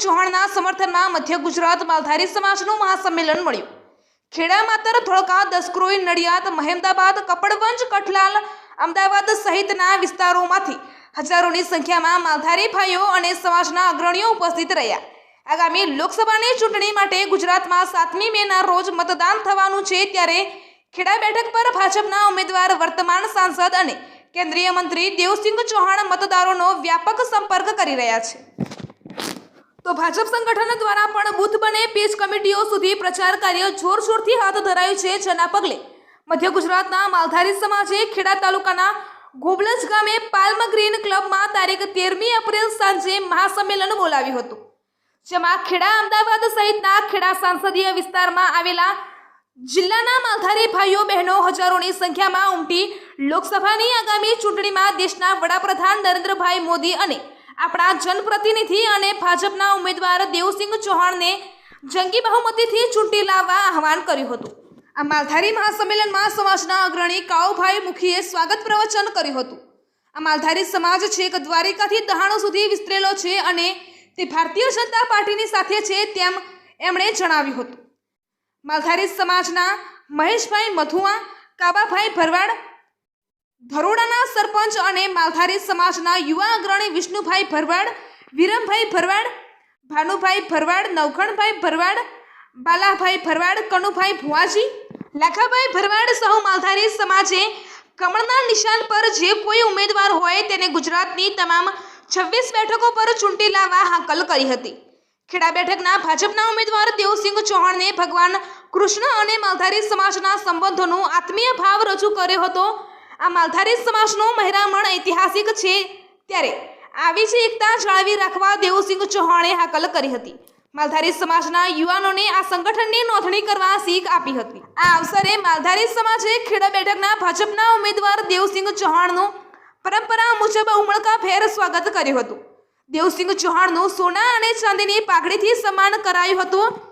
સમર્થનમાં મધ્ય ગુજરાત માલધારી સમાજનું મહાસંમેલન મળ્યું. ખેડા માતર ધોળકા દસક્રોઈ નડિયાદ, મહેમદાબાદ, કપડવંજ, કઠલાલ, અમદાવાદ સહિતના વિસ્તારોમાંથી હજારોની સંખ્યામાં માલધારી ભાઈઓ અને સમાજના અગ્રણીઓ ઉપસ્થિત રહ્યા. આગામી લોકસભાની ચૂંટણી માટે ગુજરાતમાં સાતમી મેના રોજ મતદાન થવાનું છે ત્યારે ખેડા બેઠક પર ભાજપના ઉમેદવાર, વર્તમાન સાંસદ અને કેન્દ્રીય મંત્રી દેવસિંહ ચૌહાણ મતદારોનો વ્યાપક સંપર્ક કરી રહ્યા છે. તો ભાજપ સંગઠન દ્વારા પણ બુથ બને પેજ કમિટીઓ સુધી પ્રચાર કાર્ય જોરશોરથી હાથ ધરાયું છે. જેના પગલે મધ્ય ગુજરાતના માલધારી સમાજે ખેડા તાલુકાના ગોબલજ ગામે પાલ્મ ગ્રીન ક્લબમાં તારીખ તેરમી એપ્રિલ સાંજે મહાસંમેલન બોલાવ્યું હતું. જેમાં ખેડા અમદાવાદ સહિતના ખેડા સંસદીય વિસ્તારમાં આવેલા જિલ્લાના માલધારી ભાઈઓ બહેનો હજારોની સંખ્યામાં ઉમટી લોકસભાની આગામી ચૂંટણીમાં દેશના વડાપ્રધાન નરેન્દ્રભાઈ મોદી અને આપણા જનપ્રતિનિધિ અને ભાજપના ઉમેદવાર દેવસિંહ ચૌહાણને જંગી બહુમતીથી ચૂંટી લાવવા આહવાન કર્યું હતું. આ માલધારી મહાસંમેલનમાં સમાજના અગ્રણી કાઉભાઈ મુખીએ સ્વાગત પ્રવચન કર્યું હતું. આ માલધારી સમાજ છેક દ્વારિકાથી દહાણો સુધી વિસ્તરેલો છે અને તે ભારતીય જનતા પાર્ટીની સાથે છે તેમ એમણે જણાવ્યું હતું. માલધારી સમાજના મહેશભાઈ મથુઆ કાબાભાઈ ભરવાડ ધરોડાના સરપંચ અને માલધારી સમાજના યુવા અગ્રણી વિષ્ણુભાઈ ભરવાડ, વિરમભાઈ ભરવાડ, ભાનુભાઈ ભરવાડ નવખણભાઈ ભરવાડ, બાલાભાઈ ભરવાડ, કનુભાઈ ભુવાજી, લાખાભાઈ ભરવાડ સહુ માલધારી સમાજે કમળના નિશાન પર જે કોઈ ઉમેદવાર હોય તેને ગુજરાતની તમામ છવ્વીસ બેઠકો પર ચૂંટી લાવવા હાકલ કરી હતી. ખેડા બેઠકના ભાજપના ઉમેદવાર દેવસિંહ ચૌહાણને ભગવાન કૃષ્ણ અને માલધારી સમાજના સંબંધોનો આત્મીય ભાવ રજૂ કર્યો હતો. આ માલધારી સમાજનો મહેરામણ ઐતિહાસિક છે. ત્યારે આવી જ એકતા જાળવી રાખવા દેવસિંહ ચૌહાણે હાકલ કરી હતી. માલધારી સમાજના યુવાનોને આ સંગઠનની નોંધણી કરવા શીખ આપી હતી. આ અવસરે માલધારી સમાજે ખેડા બેઠકના ભાજપના ઉમેદવાર દેવસિંહ ચૌહાણનું પરંપરા મુજબ ઉમળકા ફેર સ્વાગત કર્યું હતું. દેવસિંહ ચૌહાણનું સોના અને ચાંદીની પાઘડીથી સન્માન કરાયું હતું.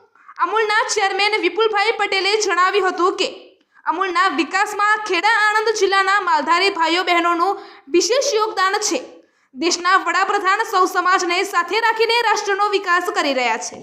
અમૂલના ચેરમેન વિપુલભાઈ પટેલે જણાવ્યું હતું કે અમૂલના વિકાસમાં ખેડા આણંદ જિલ્લાના માલધારી ભાઈઓ બહેનોનું વિશેષ યોગદાન છે. દેશના વડાપ્રધાન સૌ સમાજને સાથે રાખીને રાષ્ટ્રનો વિકાસ કરી રહ્યા છે.